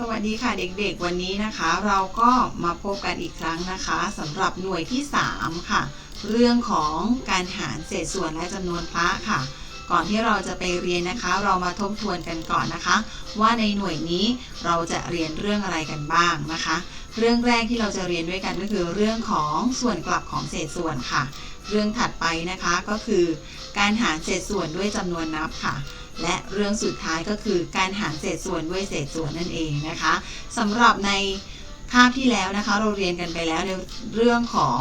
สวัสดีค่ะเด็กๆ วันนี้นะคะ เราก็มาพบกันอีกครั้งนะคะสำหรับหน่วยที่ 3 ค่ะ เรื่องของการหารเศษส่วนและจำนวนพระค่ะ ก่อนที่เราจะไปเรียนนะคะ เรามาทบทวนกันก่อนนะคะ ว่าในหน่วยนี้เราจะเรียนเรื่องอะไรกันบ้างนะคะ เรื่องแรกที่เราจะเรียนด้วยกันก็คือเรื่องของส่วนกลับของเศษส่วนค่ะ เรื่องถัดไปนะคะก็คือ การหารเศษส่วนด้วยจำนวนนับค่ะ และเรื่องสุดท้ายก็คือการหารเศษส่วนด้วยเศษส่วนนั่นเองนะคะสำหรับในคาบที่แล้วนะคะ เราเรียนกันไปแล้วในเรื่องของ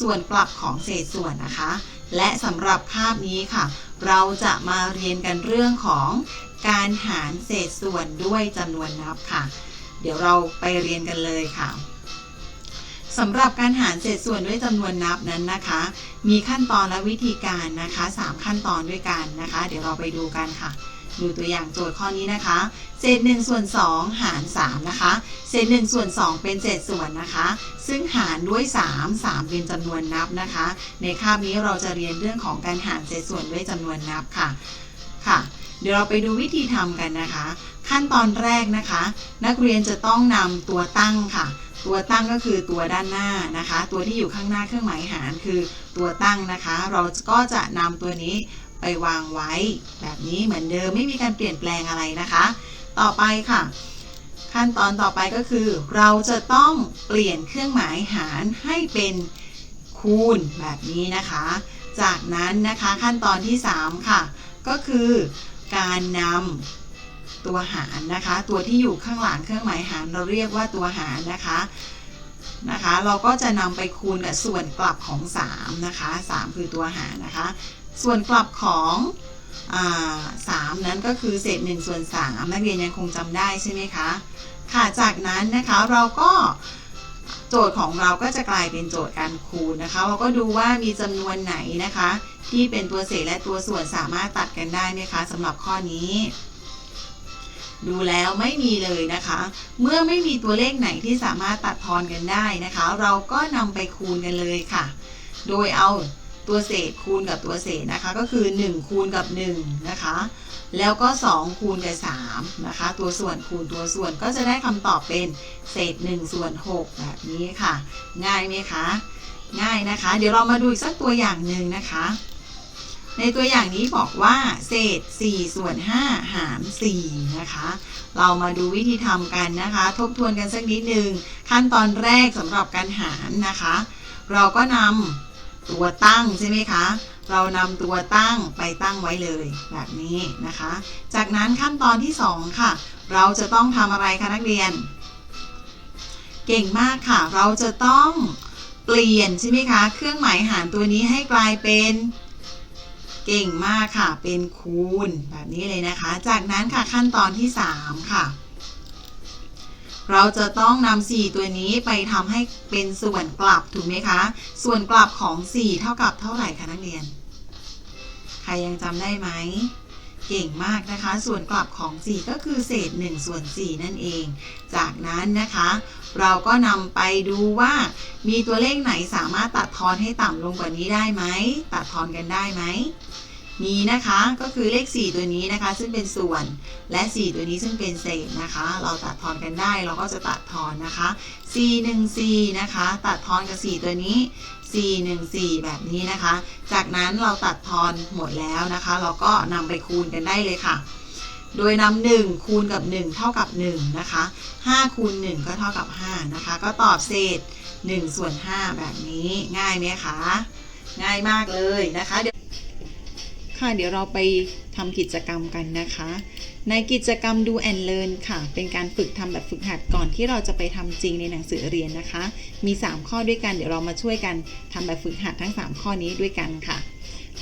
ส่วนกลับของเศษส่วนนะคะ และสำหรับคาบนี้ค่ะ เราจะมาเรียนกันเรื่องของการหารเศษส่วนด้วยจำนวนนับค่ะ เดี๋ยวเราไปเรียนกันเลยค่ะ สำหรับการหารเศษส่วนด้วยจำนวนนับนั้นนะคะ มีขั้นตอนและวิธีการนะคะ 3 ขั้นตอนด้วยกันนะคะ เดี๋ยวเราไปดูกันค่ะ ดูตัวอย่างโจทย์ข้อนี้นะคะ เศษ1ส่วน2หาร3นะคะ เศษ1ส่วน2เป็นเศษส่วนนะคะ ซึ่งหารด้วย 3 3 เป็นจำนวนนับนะคะ ในคาบนี้เราจะเรียนเรื่องของการหารเศษส่วนด้วยจำนวนนับค่ะค่ะเดี๋ยวเราไปดูวิธีทำกันนะคะ ขั้นตอนแรกนะคะ นักเรียนจะต้องนำตัวตั้งค่ะ ตัวตั้งก็คือตัวด้านหน้านะคะ ตัวที่อยู่ข้างหน้าเครื่องหมายหารคือตัวตั้งนะคะ เราก็จะนำตัวนี้ไปวางไว้ แบบนี้เหมือนเดิมไม่มีการเปลี่ยนแปลงอะไรนะคะ ต่อไปค่ะ ขั้นตอนต่อไปก็คือ เราจะต้องเปลี่ยนเครื่องหมายหารให้เป็นคูณแบบนี้นะคะ จากนั้นนะคะขั้นตอนที่ 3 ค่ะ ก็คือการนำ ตัวหารนะคะ ตัวที่อยู่ข้างหลังเครื่องหมายหารเราเรียกว่าตัวหารนะคะนะคะ เราก็จะนำไปคูณกับส่วนกลับของ 3 นะคะ 3 คือตัวหารนะคะ ส่วนกลับของสามนั้นก็คือเศษ1ส่วน3นักเรียนยังคงจำได้ใช่ไหมคะค่ะจากนั้นนะคะเราก็โจทย์ของเราก็จะกลายเป็นโจทย์การคูณนะคะ เราก็ดูว่ามีจำนวนไหนนะคะ ที่เป็นตัวเศษและตัวส่วนสามารถตัดกันได้ไหมคะสำหรับข้อนี้ ดูแล้วไม่มีเลยนะคะ เมื่อไม่มีตัวเลขไหนที่สามารถตัดทอนกันได้นะคะ เราก็นำไปคูณกันเลยค่ะ โดยเอาตัวเศษคูณกับตัวเศษนะคะ ก็คือ 1 คูณกับ 1 นะคะ แล้วก็ 2 คูณกับ3นะคะ ตัวส่วนคูณตัวส่วนก็จะได้คำตอบเป็นเศษ1ส่วน6แบบนี้ค่ะ ง่ายไหมคะ ง่ายนะคะ เดี๋ยวเรามาดูอีกสักตัวอย่างหนึ่งนะคะ ในตัวอย่างนี้บอกว่าเศษ 4 ส่วน 5 หาร 4 นะคะ เรามาดูวิธีทำกันนะคะ ทบทวนกันสักนิดนึงขั้นตอนแรกสำหรับการหารนะคะ เราก็นำตัวตั้งใช่ไหมคะ เรานำตัวตั้งไปตั้งไว้เลยแบบนี้นะคะ จากนั้นขั้นตอนที่ 2 ค่ะ เราจะต้องทำอะไรคะนักเรียน เก่งมากค่ะ เราจะต้องเปลี่ยนใช่ไหมคะ เครื่องหมายหารตัวนี้ให้กลายเป็น เก่งมากค่ะ เป็นคูณแบบนี้เลยนะคะ จากนั้นค่ะขั้นตอนที่ 3 ค่ะ เราจะต้องนำ4ตัวนี้ไปทำให้เป็นส่วนกลับถูกไหมคะ ส่วนกลับของ 4 เท่ากับเท่าไหร่คะนักเรียน ใครยังจำได้ไหม เก่งมากนะคะ ส่วนกลับของ 4 ก็คือเศษ1ส่วน4นั่นเอง จากนั้นนะคะ เราก็นำไปดูว่า มีตัวเลขไหนสามารถตัดทอนให้ต่ำลงกว่านี้ได้ไหม ตัดทอนกันได้ไหมมีนะคะก็คือเลข 4 ตัวนี้นะคะ ซึ่งเป็นส่วนและ 4 ตัวนี้ซึ่งเป็นเศษนะคะ เราตัดทอนกันได้เราก็จะตัดทอนนะคะ 4 1 4นะคะ ตัดทอนกับ 4 ตัวนี้ 4 1 4 แบบนี้นะคะ จากนั้นเราตัดทอนหมดแล้วนะคะ เราก็นำไปคูณกันได้เลยค่ะ โดยนำ1คูณกับ 1 เท่ากับ 1 นะคะ 5 คูณ 1 ก็เท่ากับ 5 นะคะ ก็ตอบเศษ1ส่วน5แบบนี้ง่ายไหมคะ ง่ายมากเลยนะคะเดี๋ยว ค่ะเดี๋ยวเราไปทำกิจกรรมกันนะคะ ในกิจกรรมดูแอนเลิร์นค่ะ เป็นการฝึกทำแบบฝึกหัดก่อนที่เราจะไปทำจริงในหนังสือเรียนนะคะ มี 3 ข้อด้วยกันเดี๋ยวเรามาช่วยกันทำแบบฝึกหัดทั้ง 3 ข้อนี้ด้วยกันค่ะ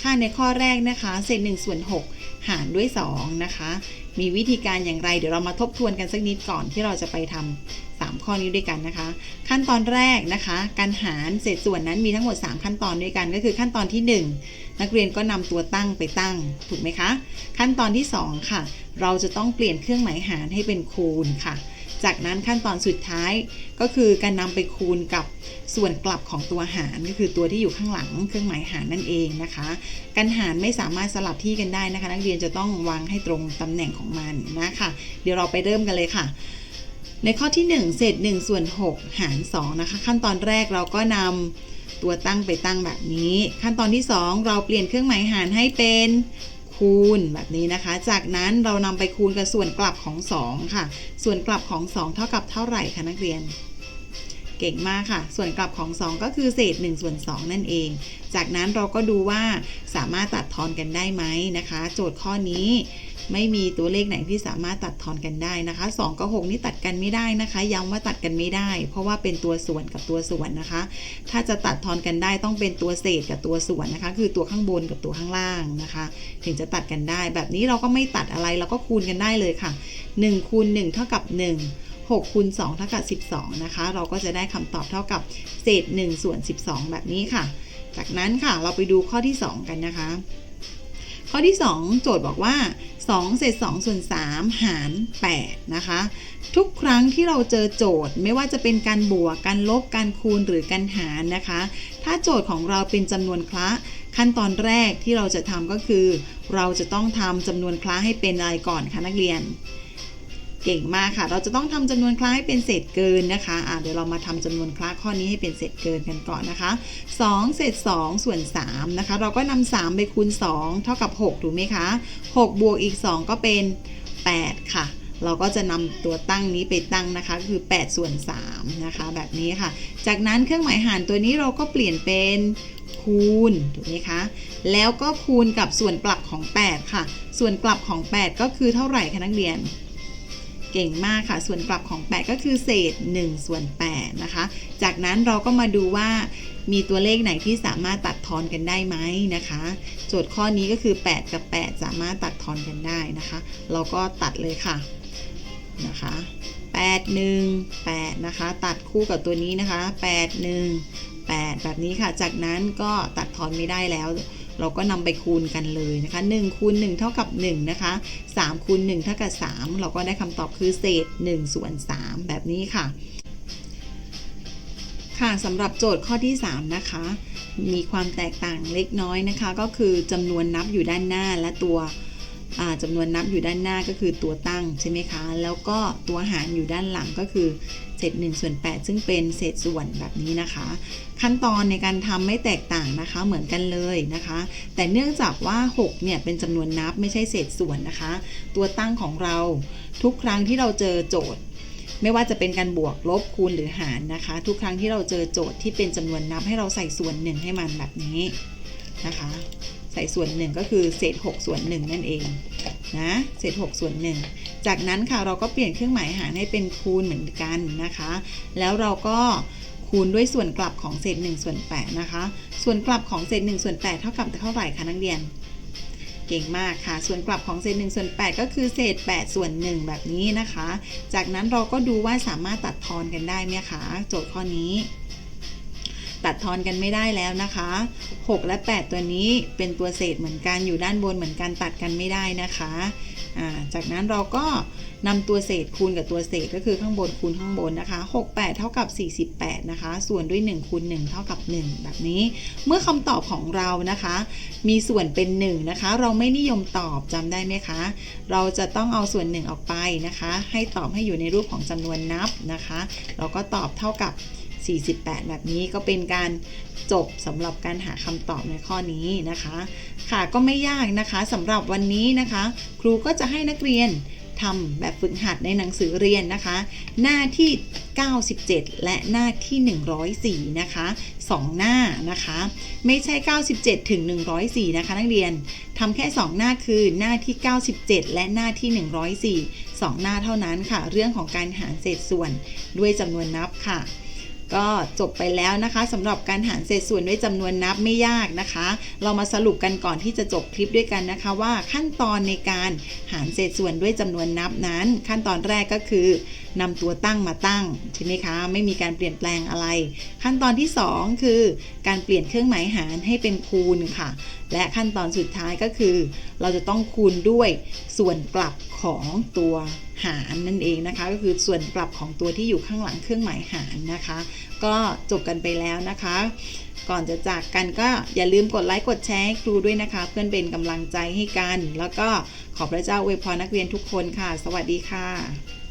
ค่ะในข้อแรกนะคะ เศษ1ส่วน6หารด้วย2นะคะ มีวิธีการอย่างไร เดี๋ยวเรามาทบทวนกันสักนิดก่อนที่เราจะไปทำ 3 ข้อนี้ด้วยกันนะคะ ขั้นตอนแรกนะคะ การหารเศษส่วนนั้นมีทั้งหมด 3 ขั้นตอนด้วยกัน ก็คือขั้นตอนที่ 1 นักเรียนก็นำตัวตั้งไปตั้ง ถูกไหมคะ ขั้นตอนที่ 2 ค่ะ เราจะต้องเปลี่ยนเครื่องหมายหารให้เป็นคูณค่ะ จากนั้นขั้นตอนสุดท้ายก็คือการนำไปคูณกับส่วนกลับของตัวหารก็คือตัวที่อยู่ข้างหลังเครื่องหมายหารนั่นเองนะคะ การหารไม่สามารถสลับที่กันได้นะคะ นักเรียนจะต้องวางให้ตรงตำแหน่งของมันนะคะ เดี๋ยวเราไปเริ่มกันเลยค่ะ ในข้อที่ 1 เศษ1ส่วน6 หาร 2 นะคะ ขั้นตอนแรกเราก็นำตัวตั้งไปตั้งแบบนี้ ขั้นตอนที่ 2 เราเปลี่ยนเครื่องหมายหารให้เป็นคูณแบบนี้นะคะ จากนั้นเรานำไปคูณกับส่วนกลับของ 2 ค่ะ ส่วนกลับของ 2 เท่ากับเท่าไหร่คะนักเรียน เก่งมากค่ะ ส่วนกลับของ 2 ก็คือเศษ1ส่วน2นั่นเอง จากนั้นเราก็ดูว่าสามารถตัดทอนกันได้ไหมนะคะ โจทย์ข้อนี้ ไม่มีตัวเลขไหนที่สามารถตัดทอนกันได้นะคะ 2 กับ 6 นี่ตัดกันไม่ได้นะคะ ย้ำว่าตัดกันไม่ได้ เพราะว่าเป็นตัวส่วนกับตัวส่วนนะคะ ถ้าจะตัดทอนกันได้ต้องเป็นตัวเศษกับตัวส่วนนะคะ คือตัวข้างบนกับตัวข้างล่างนะคะ ถึงจะตัดกันได้ แบบนี้เราก็ไม่ตัดอะไรเราก็คูณกันได้เลยค่ะ1คูณ1เท่ากับ 1 6คูณ2เท่ากับ 12 นะคะ เราก็จะได้คำตอบเท่ากับเศษ 1 ส่วน 12 แบบนี้ค่ะ จากนั้นค่ะเราไปดูข้อที่ 2 กันนะคะ ข้อที่ 2 โจทย์บอกว่า 2 เศษ 2 ส่วน 3 หาร 8 นะคะ ทุกครั้งที่เราเจอโจทย์ไม่ว่าจะเป็นการบวก การลบ การคูณหรือการหารนะคะ ถ้าโจทย์ของเราเป็นจำนวนคละ ขั้นตอนแรกที่เราจะทำก็คือ เราจะต้องทำจำนวนคละให้เป็นอะไรก่อนคะนักเรียน เก่งมากค่ะ เราจะต้องทำจำนวนคล้าให้เป็นเศษเกินนะคะะเดี๋ยวเรามาทำจำนวนคล้าข้อนี้ให้เป็นเศษเกินกันก่อนนะคะ2เศษ2ส่วน3นะคะ เราก็นำ3ไปคูณ 2 เท่ากับ 6 ถูกไหมคะ6บวกอีก 2 ก็เป็น 8 ค่ะเราก็จะนำตัวตั้งนี้ไปตั้งนะคะ คือ 8 ส่วน 3 นะคะ แบบนี้ค่ะ จากนั้นเครื่องหมายหารตัวนี้เราก็เปลี่ยนเป็นคูณถูกไหมคะ แล้วก็คูณกับส่วนกลับของ 8 ค่ะ ส่วนกลับของ 8 ก็คือเท่าไหร่คะนักเรียน เก่งมากค่ะ ส่วนกลับของ 8 ก็คือเศษ1ส่วน8นะคะ จากนั้นเราก็มาดูว่ามีตัวเลขไหนที่สามารถตัดทอนกันได้ไหมนะคะ โจทย์ข้อนี้ก็คือ 8 กับ 8 สามารถตัดทอนกันได้นะคะ เราก็ตัดเลยค่ะนะคะ8 1 8นะคะ ตัดคู่กับตัวนี้นะคะ 8 1 8 แบบนี้ค่ะ จากนั้นก็ตัดทอนไม่ได้แล้ว เราก็นำไปคูณกันเลยนะคะ1คูณ1เท่ากับ 1 นะคะ3คูณ1เท่ากับ 3 เราก็ได้คำตอบคือเศษ1ส่วน3แบบนี้ค่ะ ค่ะสำหรับโจทย์ข้อที่ 3 นะคะ มีความแตกต่างเล็กน้อยนะคะ ก็คือจำนวนนับอยู่ด้านหน้าและตัวอ่าจำนวนนับอยู่ด้านหน้าก็คือตัวตั้งใช่ไหมคะ แล้วก็ตัวหารอยู่ด้านหลังก็คือ เศษ1ส่วน8ซึ่งเป็นเศษส่วนแบบนี้นะคะ ขั้นตอนในการทำไม่แตกต่างนะคะเหมือนกันเลยนะคะ แต่เนื่องจากว่า 6 เนี่ย เป็นจำนวนนับไม่ใช่เศษส่วนนะคะ ตัวตั้งของเราทุกครั้งที่เราเจอโจทย์ ไม่ว่าจะเป็นการบวกลบคูณหรือหารนะคะ ทุกครั้งที่เราเจอโจทย์ที่เป็นจำนวนนับให้เราใส่ส่วนหนึ่งให้มันแบบนี้นะคะ ใส่ส่วนหนึ่งก็คือเศษ 6 ส่วนหนึ่งนั่นเองนะเศษ 6 ส่วนหนึ่ง จากนั้นค่ะเราก็เปลี่ยนเครื่องหมายหารให้เป็นคูณเหมือนกันนะคะ แล้วเราก็คูณด้วยส่วนกลับของเศษ1ส่วน8นะคะ ส่วนกลับของเศษ1ส่วน8เท่ากับเท่าไหร่คะนักเรียน เก่งมากค่ะ ส่วนกลับของเศษ1ส่วน8ก็คือเศษ 8 ส่วน 1 แบบนี้นะคะ จากนั้นเราก็ดูว่าสามารถตัดทอนกันได้ไหมคะโจทย์ข้อนี้ ตัดทอนกันไม่ได้แล้วนะคะ 6 และ 8 ตัวนี้เป็นตัวเศษเหมือนกันอยู่ด้านบนเหมือนกันตัดกันไม่ได้นะคะ จากนั้นเราก็นำตัวเศษคูณกับตัวเศษก็คือข้างบนคูณข้างบนนะคะ6 8 เท่ากับ 48 นะคะ ส่วนด้วย1คูณ1เท่ากับ 1 แบบนี้ เมื่อคำตอบของเรานะคะ มีส่วนเป็น 1 นะคะ เราไม่นิยมตอบจำได้ไหมคะ เราจะต้องเอาส่วน 1 ออกไปนะคะ ให้ตอบให้อยู่ในรูปของจำนวนนับนะคะ เราก็ตอบเท่ากับ 48 แบบนี้ก็เป็นการจบสำหรับการหาคำตอบในข้อนี้นะคะ ค่ะก็ไม่ยากนะคะสำหรับวันนี้นะคะ ครูก็จะให้นักเรียนทำแบบฝึกหัดในหนังสือเรียนนะคะ หน้าที่ 97 และหน้าที่ 104 นะคะ 2 หน้านะคะ ไม่ใช่ 97 ถึง 104 นะคะ นักเรียนทำแค่ 2 หน้าคือหน้าที่ 97 และหน้าที่ 104 2 หน้าเท่านั้นค่ะ เรื่องของการหารเศษส่วนด้วยจำนวนนับค่ะ ก็จบไปแล้วนะคะสำหรับการหารเศษส่วนด้วยจำนวนนับไม่ยากนะคะ เรามาสรุปกันก่อนที่จะจบคลิปด้วยกันนะคะ ว่าขั้นตอนในการหารเศษส่วนด้วยจำนวนนับนั้น ขั้นตอนแรกก็คือ นำตัวตั้งมาตั้งใช่ไหมคะ ไม่มีการเปลี่ยนแปลงอะไร ขั้นตอนที่ 2 คือการเปลี่ยนเครื่องหมายหารให้เป็นคูณค่ะ และขั้นตอนสุดท้ายก็คือ เราจะต้องคูณด้วยส่วนกลับของตัวหารนั่นเองนะคะ ก็คือส่วนกลับของตัวที่อยู่ข้างหลังเครื่องหมายหารนะคะ ก็จบกันไปแล้วนะคะก่อนจะจากกันก็อย่าลืมกดไลค์กดแชร์ให้ครูด้วยนะคะ เพื่อนเป็นกำลังใจให้กัน แล้วก็ขอพระเจ้าอวยพรนักเรียนทุกคนค่ะ สวัสดีค่ะ